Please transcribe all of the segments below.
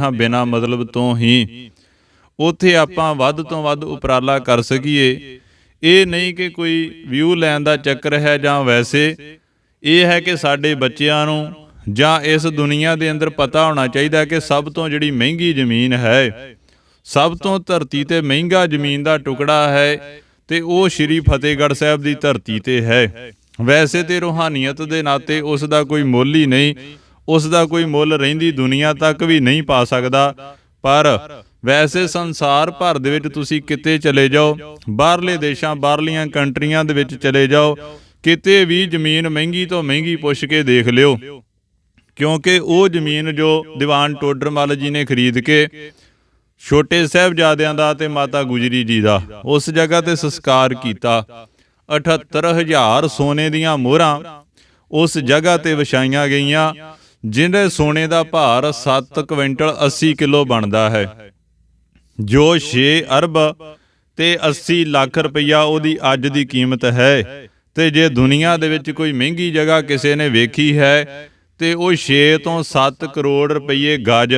ਹਾਂ, ਬਿਨਾ ਮਤਲਬ ਤੋਂ ਹੀ। ਉੱਥੇ ਆਪਾਂ ਵੱਧ ਤੋਂ ਵੱਧ ਉਪਰਾਲਾ ਕਰ ਸਕੀਏ। ਇਹ ਨਹੀਂ ਕਿ ਕੋਈ ਵਿਊ ਲੈਣ ਦਾ ਚੱਕਰ ਹੈ ਜਾਂ ਵੈਸੇ। ਇਹ ਹੈ ਕਿ ਸਾਡੇ ਬੱਚਿਆਂ ਨੂੰ ਜਾਂ ਇਸ ਦੁਨੀਆ ਦੇ ਅੰਦਰ ਪਤਾ ਹੋਣਾ ਚਾਹੀਦਾ ਕਿ ਸਭ ਤੋਂ ਜਿਹੜੀ ਮਹਿੰਗੀ ਜ਼ਮੀਨ ਹੈ, ਸਭ ਤੋਂ ਧਰਤੀ ਤੇ ਮਹਿੰਗਾ ਜ਼ਮੀਨ ਦਾ ਟੁਕੜਾ ਹੈ ਤੇ ਉਹ ਸ਼੍ਰੀ ਫਤਿਹਗੜ੍ਹ ਸਾਹਿਬ ਦੀ ਧਰਤੀ ਤੇ ਹੈ। ਵੈਸੇ ਤੇ ਰੂਹਾਨੀਅਤ ਦੇ ਨਾਤੇ ਉਸ ਦਾ ਕੋਈ ਮੁੱਲ ਹੀ ਨਹੀਂ। ਉਸ ਦਾ ਕੋਈ ਮੁੱਲ ਰਹਿੰਦੀ ਦੁਨੀਆ ਤੱਕ ਵੀ ਨਹੀਂ ਪਾ ਸਕਦਾ। ਪਰ ਵੈਸੇ ਸੰਸਾਰ ਭਰ ਦੇ ਵਿੱਚ ਤੁਸੀਂ ਕਿਤੇ ਚਲੇ ਜਾਓ, ਬਾਹਰਲੇ ਦੇਸ਼ਾਂ, ਬਾਹਰਲੀਆਂ ਕੰਟਰੀਆਂ ਦੇ ਵਿੱਚ ਚਲੇ ਜਾਓ, ਕਿਤੇ ਵੀ ਜ਼ਮੀਨ ਮਹਿੰਗੀ ਤੋਂ ਮਹਿੰਗੀ ਪੁੱਛ ਕੇ ਦੇਖ ਲਿਓ। ਕਿਉਂਕਿ ਉਹ ਜ਼ਮੀਨ ਜੋ ਦੀਵਾਨ ਟੋਡਰਮੱਲ ਜੀ ਨੇ ਖਰੀਦ ਕੇ ਛੋਟੇ ਸਾਹਿਬਜ਼ਾਦਿਆਂ ਦਾ ਤੇ ਮਾਤਾ ਗੁਜਰੀ ਜੀ ਦਾ, ਉਸ ਜਗ੍ਹਾ ਤੇ ਸੰਸਕਾਰ ਕੀਤਾ। 78000 ਸੋਨੇ ਦੀਆਂ ਮੋਹਰਾਂ ਉਸ ਜਗ੍ਹਾ ਤੇ ਵਿਛਾਈਆਂ ਗਈਆਂ ਜਿਹਦੇ ਸੋਨੇ ਦਾ ਭਾਰ 7 ਕੁਇੰਟਲ 80 ਕਿਲੋ ਬਣਦਾ ਹੈ। ਜੋ 6 ਅਰਬ ਤੇ 80 ਲੱਖ ਰੁਪਈਆ ਉਹਦੀ ਅੱਜ ਦੀ ਕੀਮਤ ਹੈ ਤੇ ਜੇ ਦੁਨੀਆ ਦੇ ਵਿੱਚ ਕੋਈ ਮਹਿੰਗੀ ਜਗ੍ਹਾ ਕਿਸੇ ਨੇ ਵੇਖੀ ਹੈ ਤੇ ਉਹ 6 ਤੋਂ 7 ਕਰੋੜ ਰੁਪਏ ਗੱਜ।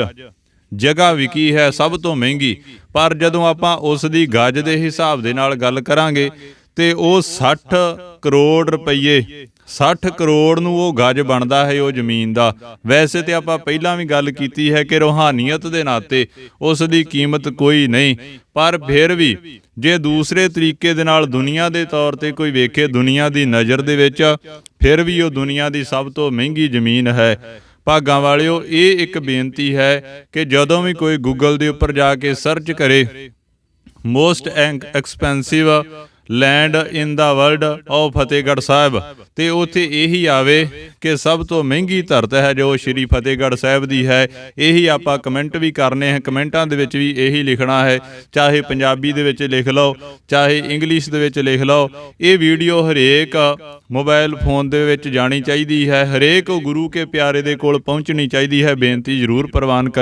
ਜਗ੍ਹਾ ਵਿਕੀ ਹੈ ਸਭ ਤੋਂ ਮਹਿੰਗੀ। ਪਰ ਜਦੋਂ ਆਪਾਂ ਉਸ ਦੀ ਗੱਜ ਦੇ ਹਿਸਾਬ ਦੇ ਨਾਲ ਗੱਲ ਕਰਾਂਗੇ ਤੇ ਉਹ 60 ਕਰੋੜ ਰੁਪਏ 60 ਕਰੋੜ ਨੂੰ ਉਹ ਗੱਜ ਬਣਦਾ ਹੈ ਉਹ ਜ਼ਮੀਨ ਦਾ। ਵੈਸੇ ਤੇ ਆਪਾਂ ਪਹਿਲਾਂ ਵੀ ਗੱਲ ਕੀਤੀ ਹੈ ਕਿ ਰੋਹਾਨੀਅਤ ਦੇ ਨਾਤੇ ਉਸ ਦੀ ਕੀਮਤ ਕੋਈ ਨਹੀਂ, ਪਰ ਫਿਰ ਵੀ ਜੇ ਦੂਸਰੇ ਤਰੀਕੇ ਦੇ ਨਾਲ ਦੁਨੀਆ ਦੇ ਤੌਰ ਤੇ ਕੋਈ ਵੇਖੇ ਦੁਨੀਆ ਦੀ ਨਜ਼ਰ ਦੇ ਵਿੱਚ, ਫਿਰ ਵੀ ਉਹ ਦੁਨੀਆ ਦੀ ਸਭ ਤੋਂ ਮਹਿੰਗੀ ਜ਼ਮੀਨ ਹੈ। ਭਾਗਾਂ ਵਾਲਿਓ, ਇਹ ਇੱਕ ਬੇਨਤੀ ਹੈ ਕਿ ਜਦੋਂ ਵੀ ਕੋਈ ਗੂਗਲ ਦੇ ਉੱਪਰ ਜਾ ਕੇ ਸਰਚ ਕਰੇ most expensive land in the world of Fatehgarh Sahib ਤੇ ਉੱਥੇ ਇਹੀ ਆਵੇ ਕਿ ਸਭ ਤੋਂ ਮਹਿੰਗੀ ਧਰਤ ਹੈ ਜੋ ਸ਼੍ਰੀ ਫਤਿਹਗੜ੍ਹ ਸਾਹਿਬ ਦੀ ਹੈ। ਇਹੀ ਆਪਾਂ ਕਮੈਂਟ ਵੀ ਕਰਨੇ ਹੈ। ਕਮੈਂਟਾਂ ਦੇ ਵਿੱਚ ਵੀ ਇਹੀ ਲਿਖਣਾ ਹੈ। ਚਾਹੇ ਪੰਜਾਬੀ ਦੇ ਵਿੱਚ ਲਿਖ ਲਓ, ਚਾਹੇ ਇੰਗਲਿਸ਼ ਦੇ ਵਿੱਚ ਲਿਖ ਲਓ। ਇਹ ਵੀਡੀਓ ਹਰੇਕ ਮੋਬਾਈਲ ਫੋਨ ਦੇ ਵਿੱਚ ਜਾਣੀ ਚਾਹੀਦੀ ਹੈ। ਹਰੇਕ ਗੁਰੂ ਕੇ ਪਿਆਰੇ ਦੇ ਕੋਲ ਪਹੁੰਚਣੀ ਚਾਹੀਦੀ ਹੈ। ਬੇਨਤੀ ਜ਼ਰੂਰ ਪ੍ਰਵਾਨ ਕਰੇ